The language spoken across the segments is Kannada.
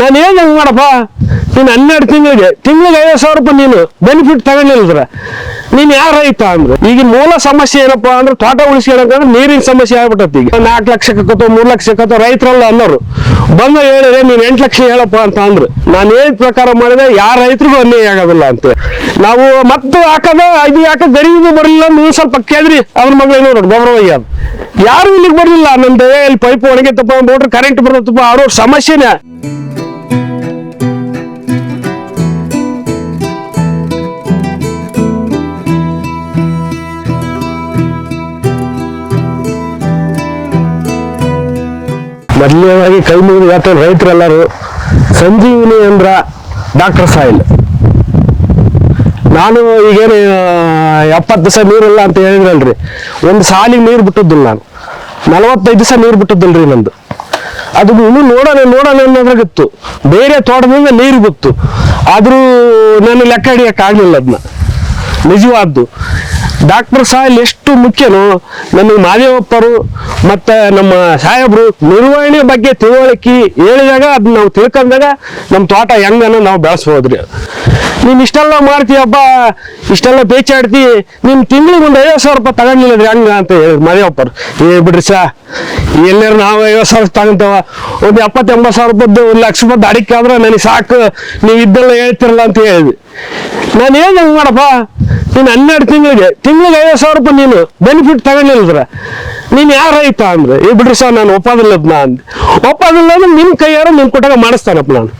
ನಾನು ಏನು ಹಂಗ್ ಮಾಡಪ್ಪ. ನೀನು ಹನ್ನೆರಡು ತಿಂಗಳಿಗೆ ತಿಂಗಳಿಗೆ ಐವತ್ತು ಸಾವಿರ ರೂಪಾಯಿ ನೀನು ಬೆನಿಫಿಟ್ ಅಂದ್ರೆ ನೀನು ಯಾರು ರೈತ ಅಂದ್ರೆ? ಈಗ ಮೂಲ ಸಮಸ್ಯೆ ಏನಪ್ಪ ಅಂದ್ರೆ ತೋಟ ಉಳಿಸ್ಕೊಳಕಂದ್ರೆ ನೀರಿನ ಸಮಸ್ಯೆ ಆಗ್ಬಿಟ್ಟತಿ ಈಗ. ನಾಲ್ಕು ಲಕ್ಷಕ್ಕತ್ತೋ ಮೂರ್ ಲಕ್ಷಕ್ಕತ್ತೋ ರೈತರಲ್ಲ ಅನ್ನೋರು. ಬಂದು ಹೇಳಿದ್ರೆ ನೀನು ಎಂಟು ಲಕ್ಷ ಹೇಳಪ್ಪ ಅಂತ ಅಂದ್ರೆ. ನಾನು ಏನ್ ಪ್ರಕಾರ ಮಾಡಿದೆ, ಯಾರ ರೈತರಿಗೂ ಅನ್ಯಾಯ ಆಗೋದಿಲ್ಲ ಅಂತ. ನಾವು ಮತ್ತೆ ಹಾಕದ, ಇದು ಯಾಕೆ ಗರೀಬು ಬರಲಿಲ್ಲ ನೀವು ಸ್ವಲ್ಪ ಕೇಳ್ರಿ, ಅವ್ರ ಮಗಳೇನೋ ನೋಡಿ ಗೌರವಯ್ಯ ಯಾರು ಇಲ್ಲಿಗೆ ಬರಲಿಲ್ಲ? ನನ್ನ ಇಲ್ಲಿ ಪೈಪ್ ಒಣಗಿತ್ತಪ್ಪ ನೋಡ್ರಿ ಕರೆಂಟ್ ಬರ್ತಪ್ಪ ಅವ್ರವ್ರ ಸಮಸ್ಯೆನೇ. ಮೊದಲನೇದಾಗಿ ಕೈ ಮುಗಿದು ಯಾತ್ರೆ ರೈತರೆಲ್ಲರೂ ಸಂಜೀವಿನಿ ಅಂದ್ರ ಡಾಕ್ಟರ್ ಸಾಯಿಲ್. ನಾನು ಈಗೇನು ಎಪ್ಪತ್ತು ದಿವಸ ನೀರಿಲ್ಲ ಅಂತ ಹೇಳಿದ್ರಲ್ರಿ ಒಂದು ಸಾಲಿಗೆ ನೀರು ಬಿಟ್ಟದ್ದಿಲ್ಲ ನಾನು. ನಲವತ್ತೈದು ದಿವಸ ನೀರು ಬಿಟ್ಟದ್ದಿಲ್ರಿ ನಂದು. ಅದು ಇನ್ನು ನೋಡೋಣ ನೋಡೋಣ ಅನ್ನೋದ್ರಾಗಿತ್ತು. ಬೇರೆ ತೋಟದಿಂದ ನೀರು ಬಿತ್ತು. ಆದರೂ ನಾನು ಲೆಕ್ಕ ಹಿಡಿಯೋಕ್ಕಾಗಲಿಲ್ಲ ಅದನ್ನ ನಿಜವಾದ್ದು. ಡಾಕ್ಟರ್ ಸಾಯಿಲ್ ಎಷ್ಟು ಮುಖ್ಯನೋ, ನಮ್ಮ ಮಾದೇವಪ್ಪರು ಮತ್ತು ನಮ್ಮ ಸಾಹೇಬರು ನಿರ್ವಹಣೆ ಬಗ್ಗೆ ತಿಳುವಳಿಕೆ ಹೇಳಿದಾಗ ಅದನ್ನ ನಾವು ತಿಳ್ಕೊಂಡಾಗ ನಮ್ಮ ತೋಟ ಹೆಂಗನ ನಾವು ಬೆಳೆಸ್ಬೋದ್ರಿ. ನೀನು ಇಷ್ಟೆಲ್ಲ ಮಾಡ್ತೀಯಪ್ಪ, ಇಷ್ಟೆಲ್ಲ ಬೇಚಾಡ್ತಿ ನಿಮ್ಮ ತಿಂಗಳಿಗೆ ಒಂದು ಐವತ್ತು ಸಾವಿರ ರೂಪಾಯಿ ತಗೊಂಡಿಲ್ಲದ್ರಿ ಹಂಗ ಅಂತ ಹೇಳಿ ಮಾದೇವಪ್ಪರು. ಏ ಬಿಡ್ರಿ ಸಾ, ಎಲ್ಲರೂ ನಾವು ಐವತ್ತು ಸಾವಿರ ತಗೊಂತವ, ಒಂದು ಎಪ್ಪತ್ತು ಎಂಬತ್ತು ಸಾವಿರ ರೂಪಾಯ್ದು ಒಂದು ಲಕ್ಷ ರೂಪಾಯಿ ಅಡಿಕೆ ಆದ್ರೆ ನನಗೆ ಸಾಕು ನೀವು ಇದ್ದೆಲ್ಲ ಹೇಳ್ತಿರಲ್ಲ ಅಂತ ಹೇಳಿದ್ವಿ. ನಾನು ಏನು ಹೆಂಗೆ ಮಾಡಪ್ಪ ನೀನು ಹನ್ನೆರಡು ತಿಂಗಳಿಗೆ ತಿಂಗಳಿಗೆ ಐವತ್ತು ಸಾವಿರ ರೂಪಾಯಿ ನೀನು ಬೆನಿಫಿಟ್ ಅಂದ್ರೆ, ನೀನು ಯಾರು ರೈತ ಅಂದ್ರೆ? ಈ ಬಿಡ್ರಿ ಸರ್, ನಾನು ಒಪ್ಪದಿಲ್ಲದ್ನ ಅಂದೆ. ಒಪ್ಪದಿಲ್ಲ ಅಂದ್ರೆ ನಿಮ್ಮ ಕೈಯಾರ ನಿನ್ ಕೊಟ್ಟಾಗ ಮಾಡಿಸ್ತಾನಪ್ಪ ನಾನು.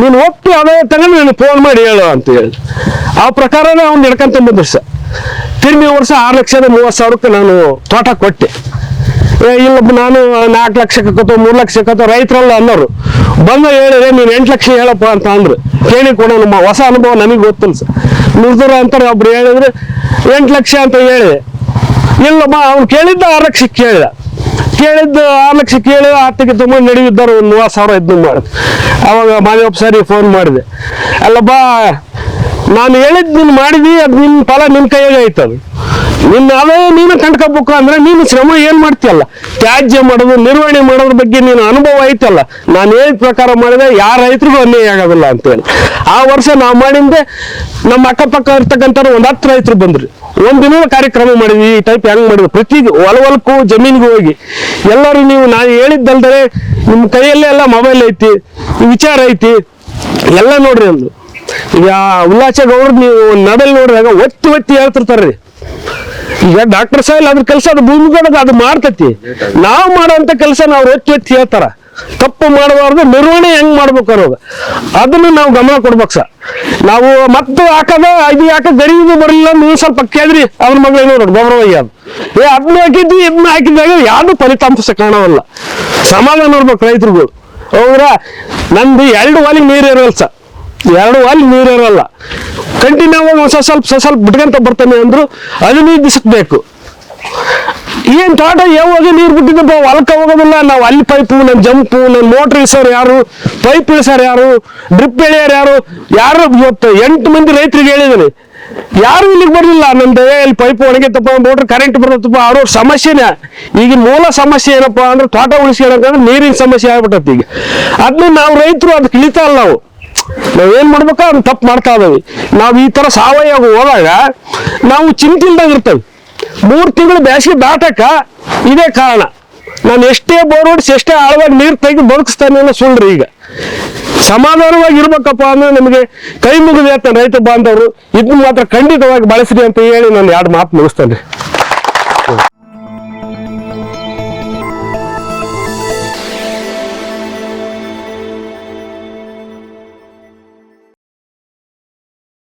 ನೀನು ಒಪ್ಪಿ ಅದೇ ತಗೊಂಡು ನೀನು ಫೋನ್ ಮಾಡಿ ಹೇಳು ಅಂತ ಹೇಳಿ. ಆ ಪ್ರಕಾರನೇ ಅವ್ನು ನಡ್ಕೊಂತ ಬಂದ್ರು ಸರ್. ತಿರುಗಿ ವರ್ಷ ಆರು ಲಕ್ಷದ ಮೂವತ್ತು ಸಾವಿರಕ್ಕೆ ನಾನು ತೋಟ ಕೊಟ್ಟೆ. ಇಲ್ಲಪ್ಪ ನಾನು ನಾಲ್ಕು ಲಕ್ಷಕ್ಕತ್ತೋ ಮೂರು ಲಕ್ಷಕ್ಕತ್ತೋ ರೈತರಲ್ಲ ಅನ್ನೋರು. ಬಂದು ಹೇಳಿದ್ರೆ ನೀನು ಎಂಟು ಲಕ್ಷ ಹೇಳಪ್ಪ ಅಂತ ಅಂದ್ರು. ಕೇಳಿ ಕೊಡ, ನಮ್ಮ ಹೊಸ ಅನುಭವ ನನಗೆ ಗೊತ್ತಿಲ್ಲ ಸರ್. ಅಂತ ಅಂತಾರೆ, ಒಬ್ರು ಹೇಳಿದ್ರೆ ಎಂಟು ಲಕ್ಷ ಅಂತ ಹೇಳಿದೆ ಇಲ್ಲಮ್ಮ ಅವ್ನು ಕೇಳಿದ್ದ ಆರು ಲಕ್ಷ ಕೇಳಿದ. ಕೇಳಿದ್ದ ಆರು ಲಕ್ಷ ಕೇಳಿ ಆರ್ಥಿಕ ತುಂಬ ನಡೆಯಿದ್ದಾರೆ ಒಂದು ಮೂವತ್ತು ಸಾವಿರ ಇದ್ದು ಮಾಡಿದೆ. ಅವಾಗ ಮಾದೇವಪ್ಪ ಸರಿ ಫೋನ್ ಮಾಡಿದೆ. ಅಲ್ಲಪ್ಪ ನಾನು ಹೇಳಿದ್ದು ನೀನು ಮಾಡಿದಿ, ಅದು ನಿನ್ನ ಫಲ ನಿನ್ನ ಕೈಯಾಗ ಐತದು ನಿನ್ನ ಅದೇ ನೀನು ಕಂಡ್ಕೋಬೇಕು ಅಂದ್ರೆ ನೀನು ಶ್ರಮ ಏನ್ ಮಾಡ್ತೀಯಲ್ಲ? ತ್ಯಾಜ್ಯ ಮಾಡೋದು, ನಿರ್ವಹಣೆ ಮಾಡೋದ್ರ ಬಗ್ಗೆ ನೀನು ಅನುಭವ ಐತಲ್ಲ? ನಾನು ಏನ್ ಪ್ರಕಾರ ಮಾಡಿದೆ ಯಾರ ರೈತರಿಗೂ ಅನ್ಯಾಯ ಆಗೋದಿಲ್ಲ ಅಂತೇಳಿ. ಆ ವರ್ಷ ನಾವು ಮಾಡಿಂದೆ ನಮ್ಮ ಅಕ್ಕಪಕ್ಕ ಇರ್ತಕ್ಕಂಥ ಒಂದು ಹತ್ತು ರೈತರು ಬಂದ್ರಿ. ಒಂದ್ ದಿನದ ಕಾರ್ಯಕ್ರಮ ಮಾಡಿದ್ವಿ, ಈ ಟೈಪ್ ಹೆಂಗ್ ಮಾಡಿದ್ವಿ ಪ್ರತಿ ಹೊಲ ಹೊಲಕ್ಕೂ ಜಮೀನಿಗೆ ಹೋಗಿ. ಎಲ್ಲರೂ ನೀವು ನಾನು ಹೇಳಿದ್ದಲ್ದರೆ ನಿಮ್ಮ ಕೈಯಲ್ಲೇ ಎಲ್ಲ ಮೊಬೈಲ್ ಐತಿ, ವಿಚಾರ ಐತಿ. ಎಲ್ಲ ನೋಡ್ರಿ ಅಂದ್ರು ಈಗ ಉಲ್ಲಾಸ ಗೌಡ್ರು ನೀವು ನಡಲ್ ನೋಡಿದಾಗ ಒತ್ತಿ ಒತ್ತಿ ಹೇಳ್ತಿರ್ತಾರ್ರಿ ಈಗ ಡಾಕ್ಟರ್ ಸಾಹೇಬ್ ಅದ್ರ ಕೆಲಸ ಅದು ಭೂಮಿಗೊಳಗ ಅದು ಮಾಡ್ತತಿ. ನಾವು ಮಾಡುವಂತ ಕೆಲಸ ನಾವು ಒತ್ತಿ ಒತ್ತಿ ಹೇಳ್ತಾರ. ತಪ್ಪು ಮಾಡಬಾರ್ದು, ನಿರ್ವಹಣೆ ಹೆಂಗ್ ಮಾಡ್ಬೇಕು ಅನ್ನೋದು. ಅದನ್ನ ನಾವು ಗಮನ ಕೊಡ್ಬೇಕು ಸರ್. ನಾವು ಮತ್ತೆ ಹಾಕದ, ಇದು ಯಾಕ ಗರೀಬು ಬರಲಿಲ್ಲ ನೀವು ಸ್ವಲ್ಪ ಕೇಳ್ರಿ. ಅವ್ರ ಮಗಳೇನೋ ನೋಡಿ ಗೌರವಯ್ಯ ಅದು. ಏ ಅದನ್ನ ಹಾಕಿದ್ವಿ ಇದನ್ನ ಹಾಕಿದಾಗ ಯಾರು ಫಲಿತಾಂಶ ಕಾಣವಲ್ಲ. ಸಮಾಧಾನ ನೋಡ್ಬೇಕು ರೈತರುಗಳು. ಅವ್ರ ನಂದು ಎರಡು ವಾಲಿಗೆ ನೀರು ಇರಲ್ಲ ಸರ್. ಎರಡು ಅಲ್ಲಿ ನೀರು ಇರಲ್ಲ. ಕಂಟಿನ್ಯೂ ಆಗಿ ಹೊಸ ಸ್ವಲ್ಪ ಸ್ವಲ್ಪ ಬಿಟ್ಕೊಂತ ಬರ್ತಾನೆ ಅಂದ್ರು ಹದಿನೈದು ದಿವಸಕ್ಕೆ ಬೇಕು ಏನ್ ತೋಟ ಯಾವಾಗ ನೀರು ಬಿಟ್ಟಿದ್ದಪ್ಪ ಹೊಲಕ್ಕೆ ಹೋಗೋದಿಲ್ಲ. ನಾವು ಅಲ್ಲಿ ಪೈಪು ನಮ್ಮ ಜಂಪು ನಮ್ಮ ಮೋಟ್ರ್ ಇಳಿಸೋರು ಯಾರು ಪೈಪ್ ಇಳಿಸೋರು ಯಾರು ಡ್ರಿಪ್ ಎಳೆಯೋರು ಯಾರು ಯಾರು ಇವತ್ತು ಎಂಟು ಮಂದಿ ರೈತರಿಗೆ ಹೇಳಿದ್ದೀನಿ ಯಾರು ಇಲ್ಲಿಗೆ ಬರಲಿಲ್ಲ? ನಮ್ದು ಇಲ್ಲಿ ಪೈಪ್ ಒಣಗಿತ್ತಪ್ಪ ಮೋಟ್ರ್ ಕರೆಂಟ್ ಬರ್ತಪ್ಪ ಅವ್ರ ಸಮಸ್ಯೆನೇ. ಈಗಿನ ಮೂಲ ಸಮಸ್ಯೆ ಏನಪ್ಪ ಅಂದ್ರೆ ತೋಟ ಉಳಿಸ್ಕೊಳಕಂದ್ರೆ ನೀರಿನ ಸಮಸ್ಯೆ ಆಗ್ಬಿಟ್ಟತಿ ಈಗ. ಅದನ್ನ ನಾವು ರೈತರು ಅದಕ್ಕೆ ಇಳಿತಾ ಇಲ್ಲ ನಾವು. ನಾವ್ ಮಾಡ್ಬೇಕ ಅದನ್ನ ತಪ್ಪು ಮಾಡ್ತಾ ಇದಾವೆ ನಾವು ಈ ತರ ಸಾವಯವ ಹೋದಾಗ ನಾವು ಚಿಂತಿಲ್ದಾಗಿರ್ತೇವೆ ಮೂರ್ ತಿಂಗಳು ಬೇಸಿಗೆ ದಾಟಕ ಇದೇ ಕಾರಣ. ನಾನು ಎಷ್ಟೇ ಬೋರ್ ಹೊಡಿಸಿ, ಎಷ್ಟೇ ಆಳವಾಗಿ ನೀರು ತೆಗೆದು ಬದುಕಿಸ್ತಾನೆ ಅನ್ನೋ ಸುಳ್ಳ್ರಿ ಈಗ. ಸಮಾಧಾನವಾಗಿ ಇರ್ಬೇಕಪ್ಪ ಅಂದ್ರೆ ನಮಗೆ ಕೈ ಮುಗಿದು ರೈತ ಬಾಂಧವರು ಇದನ್ನ ಮಾತ್ರ ಖಂಡಿತವಾಗಿ ಬಳಸ್ರಿ ಅಂತ ಹೇಳಿ ನಾನು ಎರಡು ಮಾತು ಮುಗಿಸ್ತೇನೆ.